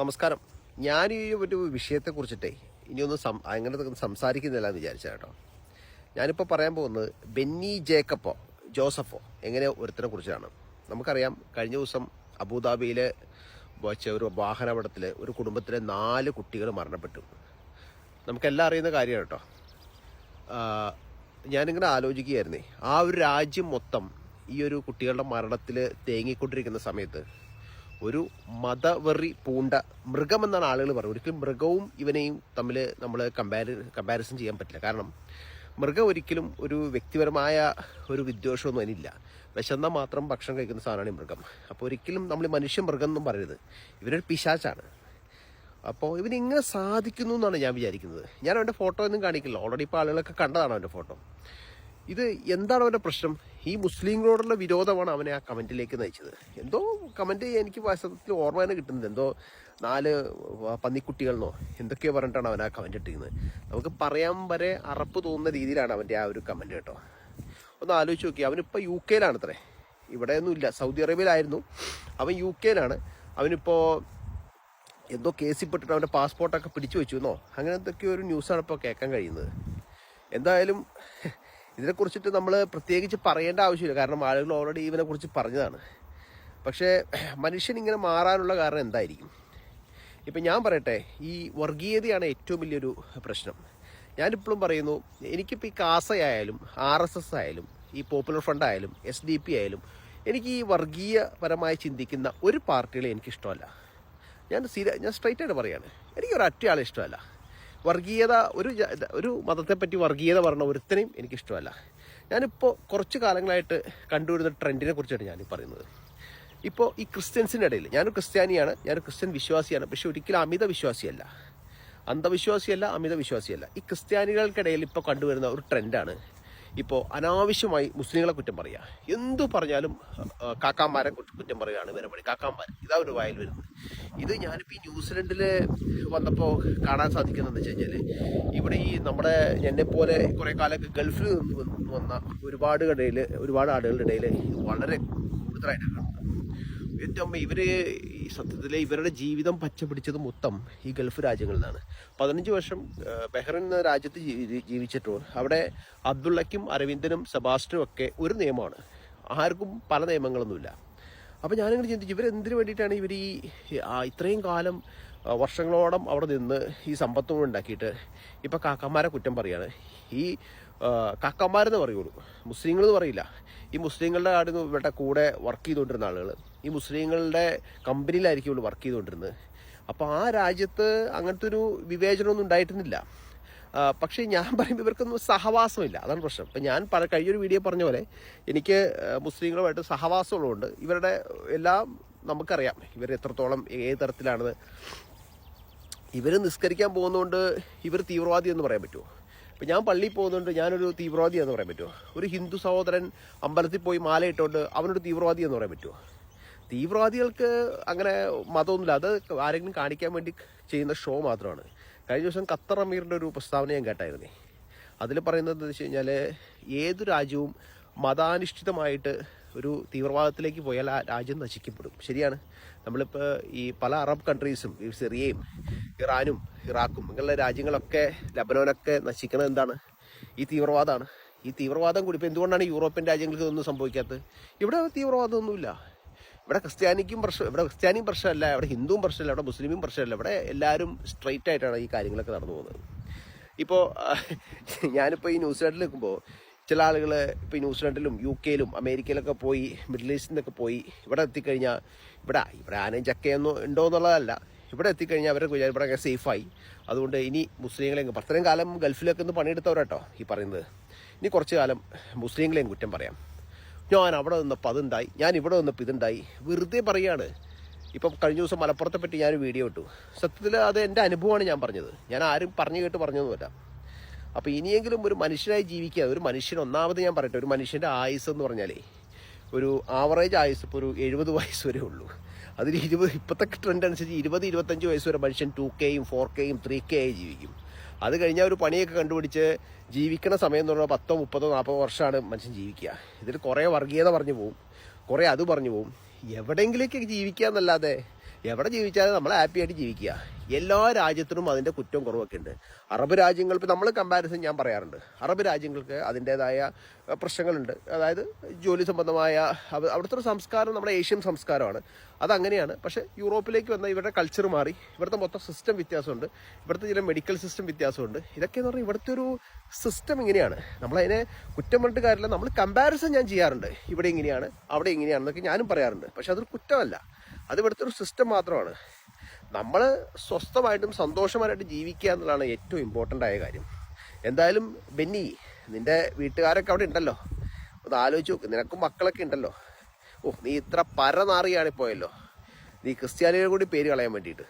നമസ്കാരം. ഞാൻ ഈ ഒരു വിഷയത്തെ കുറിച്ചിട്ടേ ഇനിയൊന്നും സം അങ്ങനെ സംസാരിക്കുന്നില്ല എന്ന് വിചാരിച്ച കേട്ടോ. ഞാനിപ്പോൾ പറയാൻ പോകുന്നത് ബെന്നി ജേക്കപ്പോ ജോസഫോ എങ്ങനെ ഒരുത്തിനെ കുറിച്ചാണ്. നമുക്കറിയാം കഴിഞ്ഞ ദിവസം അബുദാബിയിൽ വച്ച ഒരു വാഹനാപകടത്തിൽ ഒരു കുടുംബത്തിലെ നാല് കുട്ടികൾ മരണപ്പെട്ടു. നമുക്കെല്ലാം അറിയുന്ന കാര്യമാണ് കേട്ടോ. ഞാനിങ്ങനെ ആലോചിക്കുകയായിരുന്നേ ആ ഒരു രാജ്യം മൊത്തം ഈ ഒരു കുട്ടികളുടെ മരണത്തിൽ തേങ്ങിക്കൊണ്ടിരിക്കുന്ന സമയത്ത് ഒരു മതവെറി പൂണ്ട മൃഗമെന്നാണ് ആളുകൾ പറയുന്നത് ഒരിക്കലും മൃഗവും ഇവനെയും തമ്മിൽ നമ്മൾ കമ്പാരി കമ്പാരിസൺ ചെയ്യാൻ പറ്റില്ല. കാരണം മൃഗം ഒരിക്കലും ഒരു വ്യക്തിപരമായ ഒരു വിദ്വേഷമൊന്നും അതിനില്ല. വിശന്നാൽ മാത്രം ഭക്ഷണം കഴിക്കുന്ന സാധനമാണ് ഈ മൃഗം. അപ്പോൾ ഒരിക്കലും നമ്മൾ മനുഷ്യ മൃഗം എന്നും പറയരുത്. ഇവരൊരു പിശാച്ചാണ് അപ്പോൾ ഇവനിങ്ങനെ സാധിക്കുന്നു എന്നാണ് ഞാൻ വിചാരിക്കുന്നത്. ഞാൻ അവന്റെ ഫോട്ടോ ഒന്നും കാണിക്കില്ല. ഓൾറെഡി ഇപ്പോൾ ആളുകളൊക്കെ കണ്ടതാണ് അവന്റെ ഫോട്ടോ ഇത് എന്താണ് അവന്റെ പ്രശ്നം? ഈ മുസ്ലിങ്ങളോടുള്ള വിരോധമാണ് അവനെ ആ കമന്റിലേക്ക് നയിച്ചത്. എന്തോ കമന്റ് എനിക്ക് വാസ്തവത്തിൽ ഓർമ്മ തന്നെ കിട്ടുന്നത് എന്തോ നാല് പന്നിക്കുട്ടികളെന്നോ എന്തൊക്കെയോ പറഞ്ഞിട്ടാണ് അവൻ ആ കമന്റ് ഇട്ടിരുന്നത് നമുക്ക് പറയാൻ വരെ അറപ്പ് തോന്നുന്ന രീതിയിലാണ് അവന്റെ ആ ഒരു കമന്റ് കേട്ടോ. ഒന്ന് ആലോചിച്ച് നോക്കി അവനിപ്പോൾ യു കെയിലാണ് അത്രേ ഇവിടെയൊന്നും ഇല്ല സൗദി അറേബ്യയിലായിരുന്നു. അവൻ യു കെയിലാണ് അവനിപ്പോൾ എന്തോ കേസിൽ പെട്ടിട്ട് അവന്റെ പാസ്പോർട്ടൊക്കെ പിടിച്ചു വെച്ചു എന്നോ അങ്ങനെ എന്തൊക്കെയോ ഒരു ന്യൂസാണ് ഇപ്പോൾ കേൾക്കാൻ കഴിയുന്നത്. എന്തായാലും ഇതിനെക്കുറിച്ചിട്ട് നമ്മൾ പ്രത്യേകിച്ച് പറയേണ്ട ആവശ്യമില്ല. കാരണം ആളുകൾ ഓൾറെഡി ഇവനെക്കുറിച്ച് പറഞ്ഞതാണ്. പക്ഷേ മനുഷ്യൻ ഇങ്ങനെ മാറാനുള്ള കാരണം എന്തായിരിക്കും? ഇപ്പം ഞാൻ പറയട്ടെ ഈ വർഗീയതയാണ് ഏറ്റവും വലിയൊരു പ്രശ്നം. ഞാനിപ്പോഴും പറയുന്നു എനിക്കിപ്പോൾ ഈ കാസയായാലും ആർ എസ് എസ് ആയാലും ഈ പോപ്പുലർ ഫ്രണ്ട് ആയാലും എസ് ഡി പി ആയാലും എനിക്ക് ഈ വർഗീയപരമായി ചിന്തിക്കുന്ന ഒരു പാർട്ടികളെ എനിക്കിഷ്ടമല്ല. ഞാൻ സീരിയ ഞാൻ സ്ട്രൈറ്റ് ആയിട്ട് പറയാണ്. എനിക്ക് ഒരു ഒറ്റയാളെ ഇഷ്ടമല്ല. വർഗീയത ഒരു ഒരു മതത്തെപ്പറ്റി വർഗീയത പറഞ്ഞ ഒരുത്തനെയും എനിക്കിഷ്ടമല്ല. ഞാനിപ്പോൾ കുറച്ച് കാലങ്ങളായിട്ട് കണ്ടുവരുന്ന ട്രെൻഡിനെ കുറിച്ചാണ് ഞാൻ പറയുന്നത്. ഇപ്പോൾ ഈ ക്രിസ്ത്യൻസിന്റെ ഇടയിൽ ഞാനൊരു ക്രിസ്ത്യാനിയാണ് ഞാനൊരു ക്രിസ്ത്യൻ വിശ്വാസിയാണ് പക്ഷെ ഒരിക്കലും അമിത വിശ്വാസിയല്ല. അന്ധവിശ്വാസിയല്ല അമിത വിശ്വാസിയല്ല. ഈ ക്രിസ്ത്യാനികൾക്കിടയിൽ ഇപ്പോൾ കണ്ടുവരുന്ന ഒരു ട്രെൻഡാണ് ഇപ്പോൾ അനാവശ്യമായി മുസ്ലിങ്ങളെ കുറ്റം പറയുക എന്തു പറഞ്ഞാലും കാക്കാമാരെ കുറ്റം പറയുകയാണ് ഇവരെ പണി. കാക്കാമാർ ഇതാ ഒരു വായിൽ വരുന്നത്. ഇത് ഞാനിപ്പോൾ ഈ ന്യൂസിലൻഡിൽ വന്നപ്പോൾ കാണാൻ സാധിക്കുന്നതെന്ന് വെച്ച് കഴിഞ്ഞാൽ ഇവിടെ ഈ നമ്മുടെ എന്നെപ്പോലെ പോലെ കുറേ കാലമൊക്കെ ഗൾഫിൽ നിന്ന് വന്ന ഒരുപാട് ഇടയിൽ ഒരുപാട് ആടുകളുടെ ഇടയിൽ വളരെ കൂടുതലായിട്ട് ഏറ്റവും അമ്മ ഇവർ സത്യത്തിൽ ഇവരുടെ ജീവിതം പച്ച പിടിച്ചത് മൊത്തം ഈ ഗൾഫ് രാജ്യങ്ങളിലാണ്. പതിനഞ്ച് വർഷം ബെഹ്റൻ എന്ന രാജ്യത്ത് ജീവിച്ചിട്ടോ അവിടെ അബ്ദുള്ളയ്ക്കും അരവിന്ദനും സെബാസ്റ്റിനും ഒക്കെ ഒരു നിയമമാണ്. ആർക്കും പല നിയമങ്ങളൊന്നുമില്ല. അപ്പോൾ ഞാനിങ്ങനെ ചിന്തിച്ചു ഇവരെന്തിനു വേണ്ടിയിട്ടാണ് ഇവർ ഈ ഇത്രയും കാലം വർഷങ്ങളോളം അവിടെ നിന്ന് ഈ സമ്പത്തും ഉണ്ടാക്കിയിട്ട് ഇപ്പം കാക്കന്മാരെ കുറ്റം പറയാണ്. ഈ ആ, കാക്കന്മാരെന്ന് പറയുള്ളൂ. മുസ്ലിങ്ങൾ എന്ന് പറയില്ല. ഈ മുസ്ലിങ്ങളുടെ കാട് ഇവിടെ കൂടെ വർക്ക് ചെയ്തുകൊണ്ടിരുന്ന ആളുകൾ ഈ മുസ്ലിങ്ങളുടെ കമ്പനിയിലായിരിക്കും ഇവിടെ വർക്ക് ചെയ്തുകൊണ്ടിരുന്നത്. അപ്പോൾ ആ രാജ്യത്ത് അങ്ങനത്തെ ഒരു വിവേചനമൊന്നും ഉണ്ടായിരുന്നില്ല പക്ഷേ ഞാൻ പറയുമ്പോൾ ഇവർക്കൊന്നും സഹവാസമില്ല. അതാണ് പ്രശ്നം. ഇപ്പം ഞാൻ പല കഴിഞ്ഞൊരു വീഡിയോ പറഞ്ഞ പോലെ എനിക്ക് മുസ്ലിങ്ങളുമായിട്ട് സഹവാസമുള്ളതുകൊണ്ട് ഇവരുടെ എല്ലാം നമുക്കറിയാം. ഇവർ എത്രത്തോളം ഏത് തരത്തിലാണെന്ന്. ഇവർ നിസ്കരിക്കാൻ പോകുന്നതുകൊണ്ട് ഇവർ തീവ്രവാദി എന്ന് പറയാൻ പറ്റുമോ? ഇപ്പം ഞാൻ പള്ളിയിൽ പോകുന്നുണ്ട് ഞാനൊരു തീവ്രവാദി എന്ന് പറയാൻ പറ്റുമോ? ഒരു ഹിന്ദു സഹോദരൻ അമ്പലത്തിൽ പോയി മാല ഇട്ടുകൊണ്ട് അവനൊരു തീവ്രവാദി എന്ന് പറയാൻ പറ്റുമോ? തീവ്രവാദികൾക്ക് അങ്ങനെ മതമൊന്നുമില്ല. അത് ആരെങ്കിലും കാണിക്കാൻ വേണ്ടി ചെയ്യുന്ന ഷോ മാത്രമാണ്. കഴിഞ്ഞ ദിവസം ഖത്തർ അമീറിന്റെ ഒരു പ്രസ്താവന ഞാൻ കേട്ടായിരുന്നേ. അതിൽ പറയുന്നത് എന്താ വെച്ച് കഴിഞ്ഞാൽ ഏത് രാജ്യവും മതാനുഷ്ഠിതമായിട്ട് ഒരു തീവ്രവാദത്തിലേക്ക് പോയാൽ ആ രാജ്യം നശിക്കപ്പെടും. ശരിയാണ്. നമ്മളിപ്പോൾ ഈ പല അറബ് കൺട്രീസും ഈ സിറിയയും ഇറാനും ഇറാഖും ഇങ്ങനെയുള്ള രാജ്യങ്ങളൊക്കെ ലബനോനൊക്കെ നശിക്കുന്നത് എന്താണ്? ഈ തീവ്രവാദമാണ്. ഈ തീവ്രവാദം കൂടി ഇപ്പോൾ എന്തുകൊണ്ടാണ് യൂറോപ്യൻ രാജ്യങ്ങൾക്ക് ഇതൊന്നും സംഭവിക്കാത്തത്? ഇവിടെ തീവ്രവാദമൊന്നുമില്ല. ഇവിടെ ക്രിസ്ത്യാനിക്കും പ്രശ്നം ഇവിടെ ക്രിസ്ത്യാനിയും പ്രശ്നമല്ല ഇവിടെ ഹിന്ദുവും പ്രശ്നമല്ല ഇവിടെ മുസ്ലിമും പ്രശ്നമല്ല. ഇവിടെ എല്ലാവരും സ്ട്രൈറ്റ് ആയിട്ടാണ് ഈ കാര്യങ്ങളൊക്കെ നടന്നു പോകുന്നത്. ഇപ്പോൾ ഞാനിപ്പോൾ ഈ ന്യൂസിലാൻഡിൽ നിൽക്കുമ്പോൾ ചില ആളുകൾ ഇപ്പോൾ ന്യൂസിലൻഡിലും യു കെയിലും അമേരിക്കയിലൊക്കെ പോയി മിഡിൽ ഈസ്റ്റിൽ നിന്നൊക്കെ പോയി ഇവിടെ എത്തിക്കഴിഞ്ഞാൽ ഇവിടെ ഇവിടെ ആനയും ചക്കയൊന്നും ഉണ്ടോ എന്നുള്ളതല്ല. ഇവിടെ എത്തിക്കഴിഞ്ഞാൽ അവരെ വിചാരം ഇവിടെ സേഫായി. അതുകൊണ്ട് ഇനി മുസ്ലിങ്ങളെ അത്രയും കാലം ഗൾഫിലൊക്കെ ഒന്ന് പണിയെടുത്തവരാട്ടോ ഈ പറയുന്നത്. ഇനി കുറച്ച് കാലം മുസ്ലിങ്ങളെയും കുറ്റം പറയാം. ഞാൻ അവിടെ നിന്നപ്പോൾ അതുണ്ടായി ഞാൻ ഇവിടെ നിന്നപ്പോൾ ഇതുണ്ടായി. വെറുതെ പറയുകയാണ് ഇപ്പം കഴിഞ്ഞ ദിവസം മലപ്പുറത്തെ പറ്റി ഞാൻ വീഡിയോ ഇട്ടു. സത്യത്തിൽ അത് എന്റെ അനുഭവമാണ് ഞാൻ പറഞ്ഞത്. ഞാൻ ആരും പറഞ്ഞു കേട്ട് പറഞ്ഞതൊന്നുമല്ല അപ്പോൾ ഇനിയെങ്കിലും ഒരു മനുഷ്യനായി ജീവിക്കുക. ഒരു മനുഷ്യൻ ഒന്നാമത് ഞാൻ പറയട്ടെ ഒരു മനുഷ്യന്റെ ആയുസ് എന്ന് പറഞ്ഞാലേ ഒരു ആവറേജ് ആയുസ് ഇപ്പോൾ ഒരു എഴുപത് വയസ്സ് വരെ ഉള്ളൂ. അതിൽ ഇരുപത് ഇപ്പോഴത്തെ ട്രെൻഡ് അനുസരിച്ച് ഇരുപത് ഇരുപത്തഞ്ച് വയസ്സ് വരെ മനുഷ്യൻ ടു കെയും ഫോർ കെയും ത്രീ കെ ആയി ജീവിക്കും. അത് കഴിഞ്ഞാൽ ഒരു പണിയൊക്കെ കണ്ടുപിടിച്ച് ജീവിക്കണ സമയം എന്ന് പറഞ്ഞാൽ പത്തോ മുപ്പതോ നാൽപ്പതോ വർഷമാണ് മനുഷ്യൻ ജീവിക്കുക. ഇതിൽ കുറേ വർഗീയത പറഞ്ഞു പോവും കുറേ അത് പറഞ്ഞു പോവും. എവിടെയെങ്കിലേക്ക് ജീവിക്കുക എന്നല്ലാതെ എവിടെ ജീവിച്ചാലും നമ്മൾ ഹാപ്പി ആയിട്ട് ജീവിക്കുക. എല്ലാ രാജ്യത്തിനും അതിന്റെ കുറ്റവും കുറവൊക്കെ ഉണ്ട്. അറബ് രാജ്യങ്ങൾ ഇപ്പം നമ്മൾ കമ്പാരിസൺ ഞാൻ പറയാറുണ്ട്. അറബ് രാജ്യങ്ങൾക്ക് അതിന്റേതായ പ്രശ്നങ്ങളുണ്ട്. അതായത് ജോലി സംബന്ധമായ അവ- അവിടുത്തെ ഒരു സംസ്കാരം നമ്മുടെ ഏഷ്യൻ സംസ്കാരമാണ്. അതങ്ങനെയാണ്. പക്ഷേ യൂറോപ്പിലേക്ക് വന്ന ഇവരുടെ കൾച്ചർ മാറി. ഇവിടുത്തെ മൊത്തം സിസ്റ്റം വ്യത്യാസമുണ്ട്. ഇവിടുത്തെ ചില മെഡിക്കൽ സിസ്റ്റം വ്യത്യാസമുണ്ട്. ഇതൊക്കെ എന്ന് പറഞ്ഞാൽ ഇവിടുത്തെ ഒരു സിസ്റ്റം ഇങ്ങനെയാണ്. നമ്മളതിനെ കുറ്റം പറഞ്ഞിട്ട് കാര്യമില്ല. നമ്മൾ കമ്പാരിസൺ ഞാൻ ചെയ്യാറുണ്ട്. ഇവിടെ ഇങ്ങനെയാണ് അവിടെ ഇങ്ങനെയാണെന്നൊക്കെ ഞാനും പറയാറുണ്ട്. പക്ഷെ അതൊരു കുറ്റമല്ല. അത് ഇവിടുത്തെ ഒരു സിസ്റ്റം മാത്രമാണ്. നമ്മൾ സ്വസ്ഥമായിട്ടും സന്തോഷമായിട്ട് ജീവിക്കുക എന്നുള്ളതാണ് ഏറ്റവും ഇമ്പോർട്ടന്റ് ആയ കാര്യം. എന്തായാലും ബെന്നി നിന്റെ വീട്ടുകാരൊക്കെ അവിടെ ഉണ്ടല്ലോ? ഒന്ന് ആലോചിച്ച് നോക്ക്. നിനക്കും മക്കളൊക്കെ ഉണ്ടല്ലോ? ഓ നീ ഇത്ര പരനാറിയാണ് പോയല്ലോ നീ ക്രിസ്ത്യാനികളെ കൂടി പേര് കളയാൻ വേണ്ടിയിട്ട്.